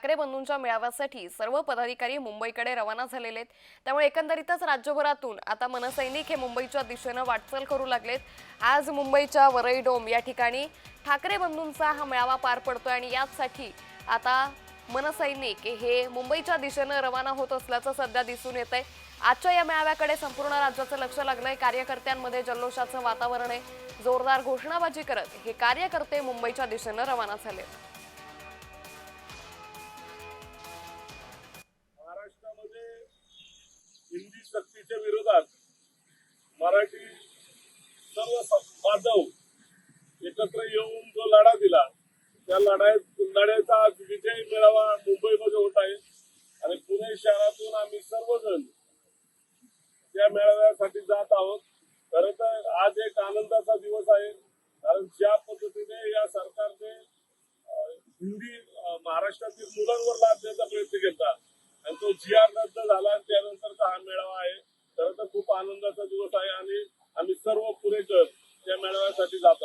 ठाकरे बंधूंच्या मेळाव्यासाठी सर्व पदाधिकारी मुंबईकडे रवाना झालेले आहेत त्यामुळे एकंदरीतच राज्यभरातून आता मनसैनिक हे मुंबईच्या दिशेनं वाटचाल करू लागलेत. आज मुंबईच्या वरई डोम या ठिकाणी ठाकरे बंधूंचा हा मेळावा पार पडतोय आणि याचसाठी आता मनसैनिक हे मुंबईच्या दिशेनं रवाना होत असल्याचं सध्या दिसून येत आहे आजच्या या मेळाव्याकडे संपूर्ण राज्याचं लक्ष लागलंय. कार्यकर्त्यांमध्ये जल्लोषाचं वातावरण आहे. जोरदार घोषणाबाजी करत हे कार्यकर्ते मुंबईच्या दिशेनं रवाना झाले मराठी सर्व बांधव एकत्र येऊन जो लढा दिला त्या लढाईत लढ्याचा आज विजय मेळावा मुंबईमध्ये होत आहे. आणि पुणे शहरातून आम्ही सर्वजण त्या मेळाव्यासाठी जात आहोत. खरं तर आज एक आनंदाचा दिवस आहे. कारण ज्या पद्धतीने या सरकारने हिंदी महाराष्ट्रातील मुलांवर लादण्याचा प्रयत्न केला आणि तो जी आर दिवस आहे आणि आम्ही सर्व पुरेकर त्या मेळाव्यासाठी जातो.